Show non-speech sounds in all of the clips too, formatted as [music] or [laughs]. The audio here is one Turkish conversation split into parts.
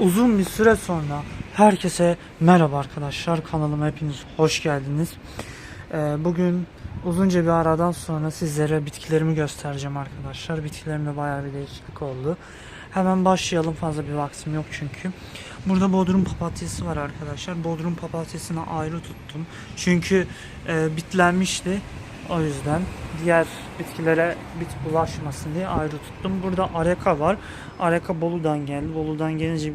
Uzun bir süre sonra herkese merhaba arkadaşlar kanalıma hepiniz hoş geldiniz. Ee, bugün uzunca bir aradan sonra sizlere bitkilerimi göstereceğim arkadaşlar. Bitkilerimde bayağı bir değişiklik oldu. Hemen başlayalım fazla bir vaktim yok çünkü. Burada bodrum papatyası var arkadaşlar. Bodrum papatyasını ayrı tuttum. Çünkü e, bitlenmişti. O yüzden diğer bitkilere bit bulaşmasın diye ayrı tuttum. Burada areka var. Areka Bolu'dan geldi. Bolu'dan gelince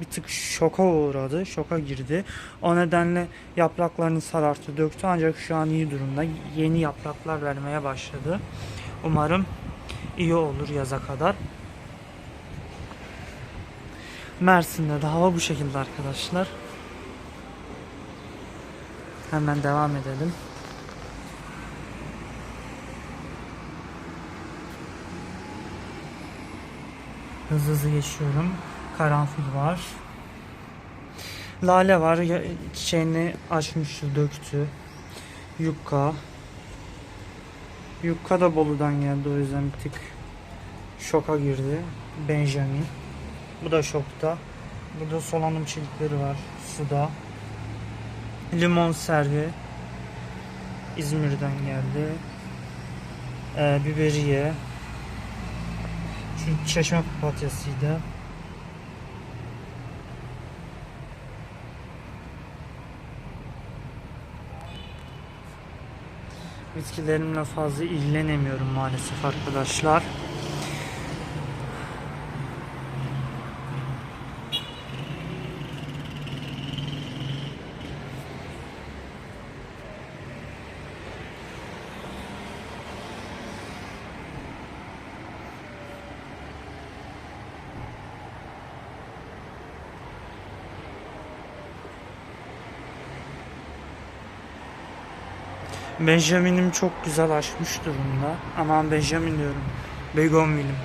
bir tık şoka uğradı. Şoka girdi. O nedenle yapraklarını sararttı, döktü. Ancak şu an iyi durumda. Yeni yapraklar vermeye başladı. Umarım iyi olur yaza kadar. Mersin'de de hava bu şekilde arkadaşlar. Hemen devam edelim. Hızlı hızlı geçiyorum. Karanfil var. Lale var. Çiçeğini açmıştı, döktü. Yukka. Yukka da Bolu'dan geldi o yüzden bir tık şoka girdi. Benjamin. Bu da şokta. Burada solanum çelikleri var suda. Limon servi. İzmir'den geldi. Ee, biberiye. Şu çeşme papatyasıydı. Bitkilerimle fazla ilgilenemiyorum maalesef arkadaşlar. Benjamin'im çok güzel açmış durumda. Aman Benjamin diyorum. Begonvil'im.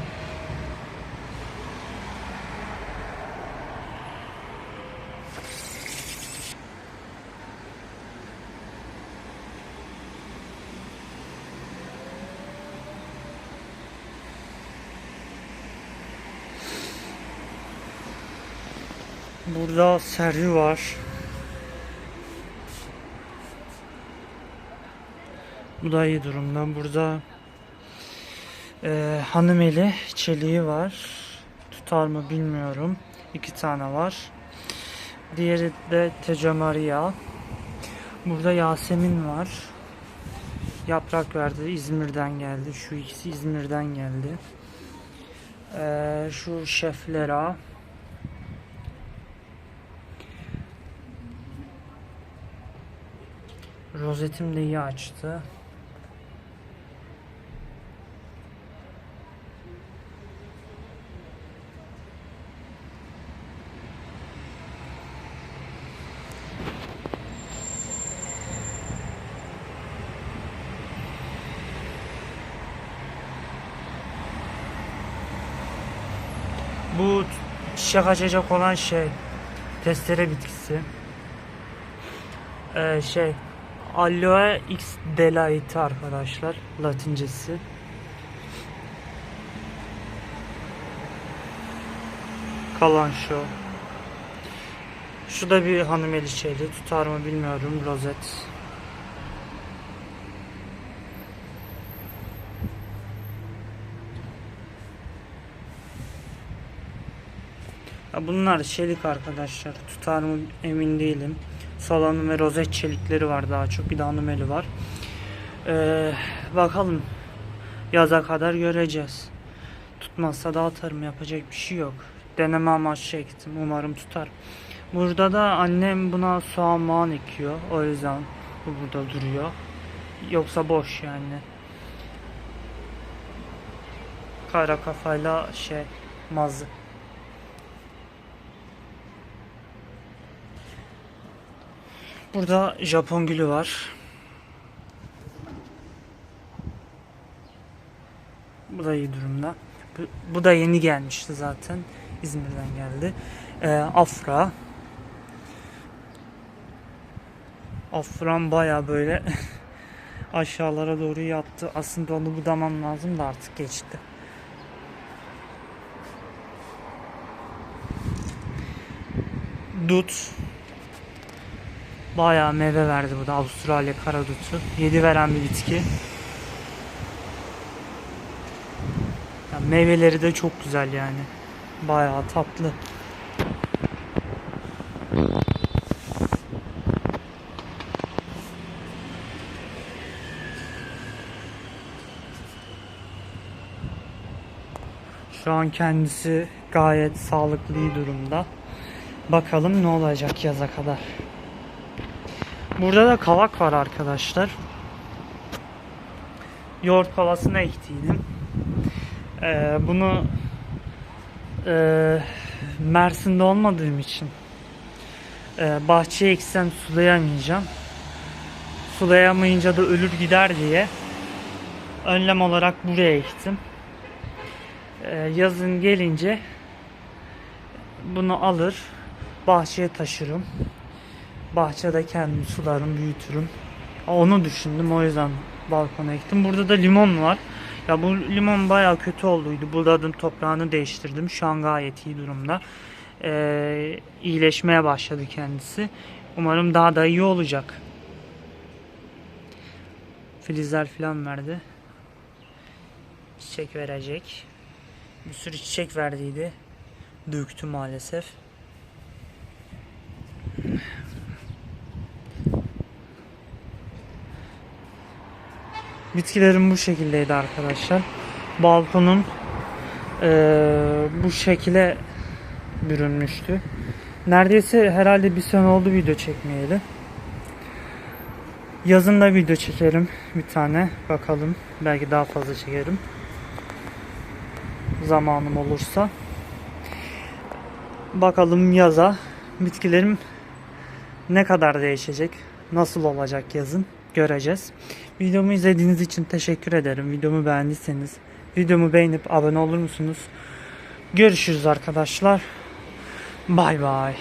Burada servi var. Bu da iyi durumda. Burada e, hanımeli çeliği var. Tutar mı bilmiyorum. İki tane var. Diğeri de Tecamaria. Burada Yasemin var. Yaprak verdi. İzmir'den geldi. Şu ikisi İzmir'den geldi. E, şu Şeflera. Rozetim de iyi açtı. Bu çiçek açacak olan şey testere bitkisi. Ee, şey Aloe X delaite arkadaşlar latincesi. Kalan şu. Şu da bir hanım eli şeydi. Tutar mı bilmiyorum. Rozet. Bunlar çelik arkadaşlar. Tutar mı emin değilim. Solanum ve rozet çelikleri var daha çok. Bir de hanımeli var. Ee, bakalım. Yaza kadar göreceğiz. Tutmazsa da atarım. Yapacak bir şey yok. Deneme amaçlı ektim. Umarım tutar. Burada da annem buna soğan mağan ekiyor. O yüzden bu burada duruyor. Yoksa boş yani. Kara kafayla şey mazı. Burada Japon gülü var. Bu da iyi durumda. Bu, bu da yeni gelmişti zaten. İzmir'den geldi. Ee, Afra. Afram baya böyle [laughs] aşağılara doğru yattı. Aslında onu budamam lazım da artık geçti. dut. Bayağı meyve verdi bu da Avustralya karadutu. Yedi veren bir bitki. Ya meyveleri de çok güzel yani. Bayağı tatlı. Şu an kendisi gayet sağlıklı durumda. Bakalım ne olacak yaza kadar. Burada da kavak var arkadaşlar. Yoğurt kovasına ektiydim. Ee, bunu e, Mersin'de olmadığım için e, bahçeye eksem sulayamayacağım. Sulayamayınca da ölür gider diye önlem olarak buraya ektim. Ee, yazın gelince bunu alır bahçeye taşırım. Bahçede kendim sularım, büyütürüm. Onu düşündüm o yüzden balkona ektim. Burada da limon var. Ya bu limon bayağı kötü olduydu. Buladım toprağını değiştirdim. Şu an gayet iyi durumda. Ee, iyileşmeye başladı kendisi. Umarım daha da iyi olacak. Filizler falan verdi. Çiçek verecek. Bir sürü çiçek verdiydi. Döktü maalesef. Bitkilerim bu şekildeydi arkadaşlar. Balkonum eee, bu şekile bürünmüştü. Neredeyse herhalde bir sene oldu video çekmeyeli. Yazın da video çekerim bir tane. Bakalım. Belki daha fazla çekerim. Zamanım olursa. Bakalım yaza bitkilerim ne kadar değişecek, nasıl olacak yazın göreceğiz. Videomu izlediğiniz için teşekkür ederim. Videomu beğendiyseniz videomu beğenip abone olur musunuz? Görüşürüz arkadaşlar. Bay bay.